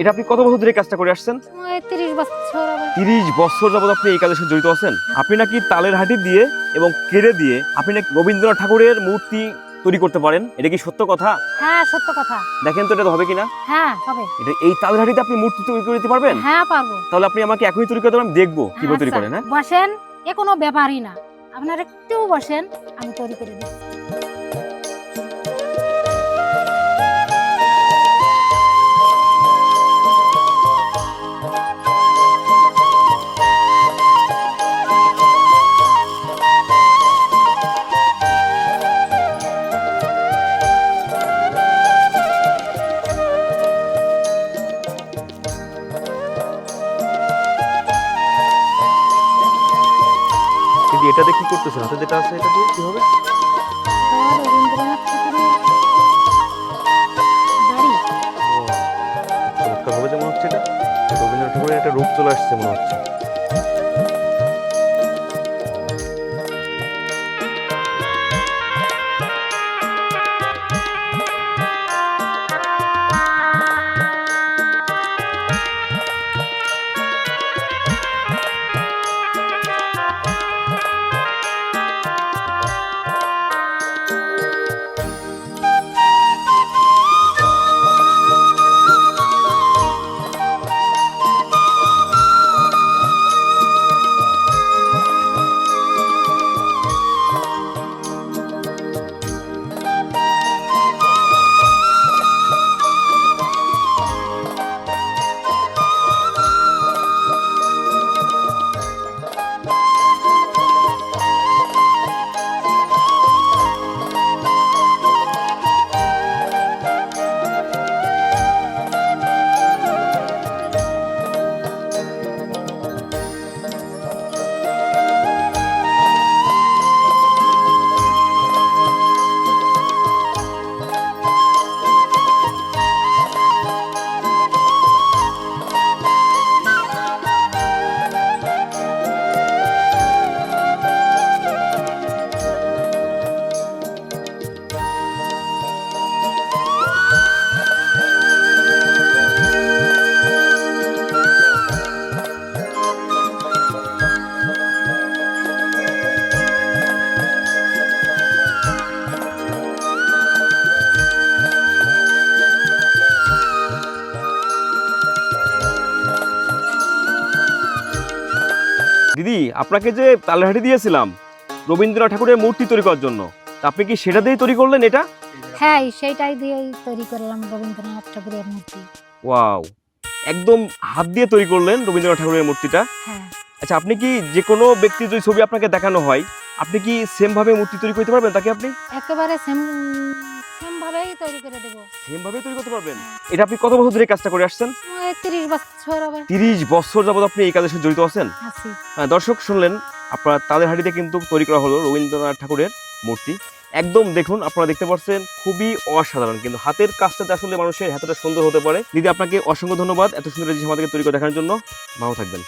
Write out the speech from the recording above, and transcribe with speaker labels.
Speaker 1: এটা আপনি কত বছর ধরে কাজটা করে আসছেন?
Speaker 2: তিরিশ বছর
Speaker 1: যাবত আপনি এই কাজের সাথে জড়িত আছেন? আপনি নাকি তালের হাঁটি দিয়ে এবং কেড়ে দিয়ে আপনি নাকি রবীন্দ্রনাথ ঠাকুরের মূর্তি তৈরি করতে পারেন? এটা কি সত্য কথা?
Speaker 2: হ্যাঁ সত্য কথা।
Speaker 1: দেখেন তো এটা হবে কিনা?
Speaker 2: হ্যাঁ হবে।
Speaker 1: এটা এই তালের হাঁটিতে আপনি মূর্তি তৈরি করে দিতে পারবেন?
Speaker 2: হ্যাঁ পারব।
Speaker 1: তাহলে আপনি আমাকে এখনই তৈরি করতে পারেন দেখব কীভাবে তৈরি
Speaker 2: আচ্ছা,
Speaker 1: করেন হ্যাঁ?
Speaker 2: বসেন এ কোনো ব্যাপারই না। আপনার একটু বসেন আমি তৈরি করে দিই
Speaker 1: কিন্তু এটাতে কি করতেছেন? হাতে যেটা আছে এটা দিয়ে কি হবে? চমৎকার হবে যে মনে হচ্ছে এটা। রবীন্দ্রনাথ ঠাকুরের একটা রূপ চলে আসছে মনে হচ্ছে। দিদি আপনাকে যে তালের হাঁটি দিয়েছিলাম রবীন্দ্রনাথ ঠাকুরের মূর্তি তৈরি করার জন্য আপনি কি সেটা দিয়েই তৈরি করলেন এটা?
Speaker 2: হ্যাঁ সেইটাই দিয়েই তৈরি করলাম রবীন্দ্রনাথ ঠাকুরের মূর্তি।
Speaker 1: ওয়াও একদম হাত দিয়ে তৈরি করলেন রবীন্দ্রনাথ ঠাকুরের মূর্তিটা।
Speaker 2: হ্যাঁ।
Speaker 1: আচ্ছা আপনি কি যে কোনো ব্যক্তির যদি ছবি আপনাকে দেখানো হয় আপনি কি সেম ভাবে মূর্তি তৈরি করতে পারবেন তাকে আপনি?
Speaker 2: একেবারে সেম সেম ভাবেই তৈরি করে দেবো।
Speaker 1: সেম ভাবে তৈরি করতে পারবেন? এটা আপনি কত বছর ধরে কাজটা করে আসছেন?
Speaker 2: ওই তিরিশ বছর হবে
Speaker 1: তিরিশ বছর যাবত আপনি এই কাজের সাথে জড়িত আছেন? হ্যাঁ, দর্শক শুনলেন আপনার তাদের হাঁড়িতে কিন্তু তৈরি করা হলো রবীন্দ্রনাথ ঠাকুরের মূর্তি। একদম দেখুন আপনারা দেখতে পাচ্ছেন খুবই অসাধারণ। কিন্তু হাতের কাজটা আসলে মানুষের হাতটা সুন্দর হতে পারে দিদি আপনাকে অসংখ্য ধন্যবাদ এত সুন্দর জিনিস আমাদেরকে তৈরি করে দেখানোর জন্য। ভালো থাকবেন।